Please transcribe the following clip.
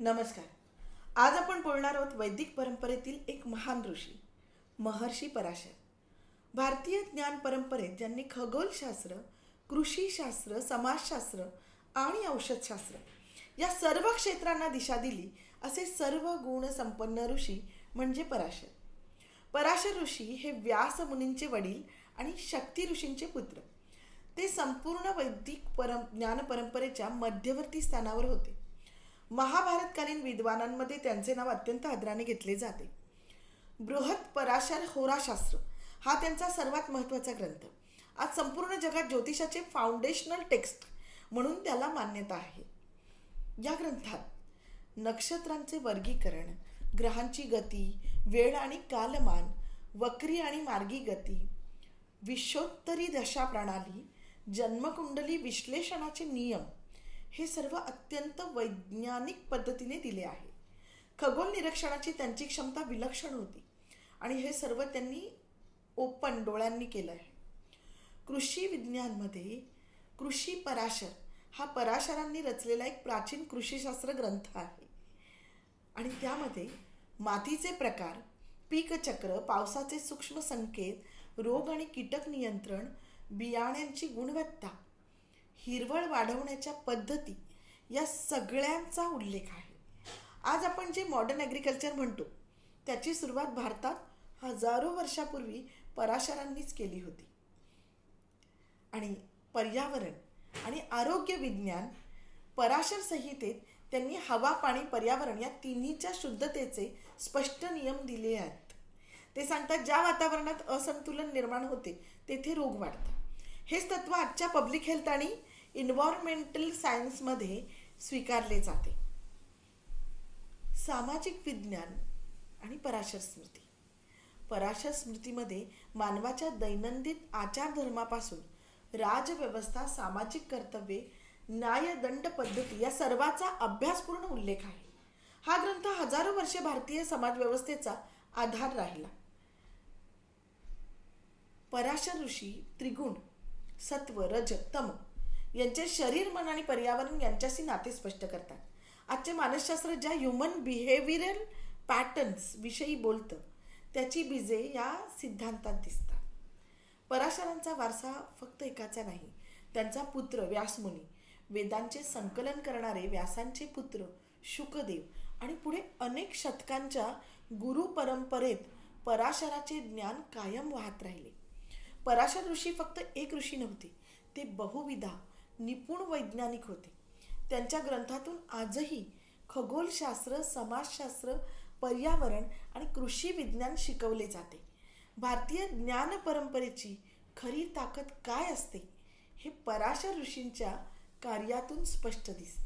नमस्कार. आज आपण बोलणार आहोत वैदिक परंपरेतील एक महान ऋषी महर्षी पराशर. भारतीय ज्ञान परंपरेत ज्यांनी खगोलशास्त्र कृषीशास्त्र समाजशास्त्र आणि औषधशास्त्र या सर्व क्षेत्रांना दिशा दिली असे सर्व गुण संपन्न ऋषी म्हणजे पराशर. पराशर ऋषी हे व्यास मुनींचे वडील आणि शक्ती ऋषींचे पुत्र. ते संपूर्ण वैदिक परं ज्ञान परंपरेच्या मध्यवर्ती स्थानावर होते. महाभारतकालीन विद्वानांमध्ये त्यांचे नाव अत्यंत आदराने घेतले जाते. बृहत पराशर होराशास्त्र हा त्यांचा सर्वात महत्त्वाचा ग्रंथ. आज संपूर्ण जगात ज्योतिषाचे फाउंडेशनल टेक्स्ट म्हणून त्याला मान्यता आहे. या ग्रंथात नक्षत्रांचे वर्गीकरण ग्रहांची गती वेळ आणि कालमान वक्री आणि मार्गी गती विश्वोत्तरी दशा प्रणाली जन्मकुंडली विश्लेषणाचे नियम हे सर्व अत्यंत वैज्ञानिक पद्धतीने दिले आहे. खगोल निरीक्षणाची त्यांची क्षमता विलक्षण होती आणि हे सर्व त्यांनी ओपन डोळ्यांनी केलं आहे कृषी विज्ञानमध्ये कृषी पराशर हा पराशरांनी रचलेला एक प्राचीन कृषीशास्त्र ग्रंथ आहे. आणि त्यामध्ये मातीचे प्रकार पीकचक्र पावसाचे सूक्ष्म संकेत रोग आणि कीटक नियंत्रण बियाण्यांची गुणवत्ता हिरवळ वाढवण्याच्या पद्धती या सगळ्यांचा उल्लेख आहे. आज आपण जे मॉडर्न ॲग्रिकल्चर म्हणतो त्याची सुरुवात भारतात हजारो वर्षापूर्वी पराशरांनीच केली होती. आणि पर्यावरण आणि आरोग्य विज्ञान पराशर संहितेत त्यांनी हवा पाणी पर्यावरण या तिन्हीच्या शुद्धतेचे स्पष्ट नियम दिले आहेत. ते सांगतात ज्या वातावरणात असंतुलन निर्माण होते तेथे रोग वाढतात. हेच तत्व आजच्या पब्लिक हेल्थ आणि इन्व्हायरमेंटल सायन्समध्ये स्वीकारले जाते. सामाजिक विज्ञान आणि पराशर स्मृती. पराशर स्मृतीमध्ये मानवाच्या दैनंदिन आचारधर्मापासून राजव्यवस्था सामाजिक कर्तव्ये न्यायदंड पद्धती या सर्वाचा अभ्यासपूर्ण उल्लेख आहे. हा ग्रंथ हजारो वर्षे भारतीय समाजव्यवस्थेचा आधार राहिला. पराशर ऋषी त्रिगुण सत्व रज तम यांचे शरीर मन आणि पर्यावरण यांच्याशी नाते स्पष्ट करतात. आजचे मानसशास्त्र ज्या ह्युमन बिहेवियरल पॅटर्न्स विषयी बोलतं त्याची बीजे या सिद्धांतात दिसतात. पराशरांचा वारसा फक्त एकाचा नाही त्यांचा पुत्र व्यासमुनी. वेदांचे संकलन करणारे व्यासांचे पुत्र शुकदेव आणि पुढे अनेक शतकांच्या गुरु परंपरेत पराशराचे ज्ञान कायम वाहत राहिले. पराशर ऋषी फक्त एक ऋषी नव्हते ते बहुविधा निपुण वैज्ञानिक होते. त्यांच्या ग्रंथातून आजही खगोलशास्त्र समाजशास्त्र पर्यावरण आणि कृषी विज्ञान शिकवले जाते. भारतीय ज्ञान परंपरेची खरी ताकद काय असते हे पराशर ऋषींच्या कार्यातून स्पष्ट दिसते.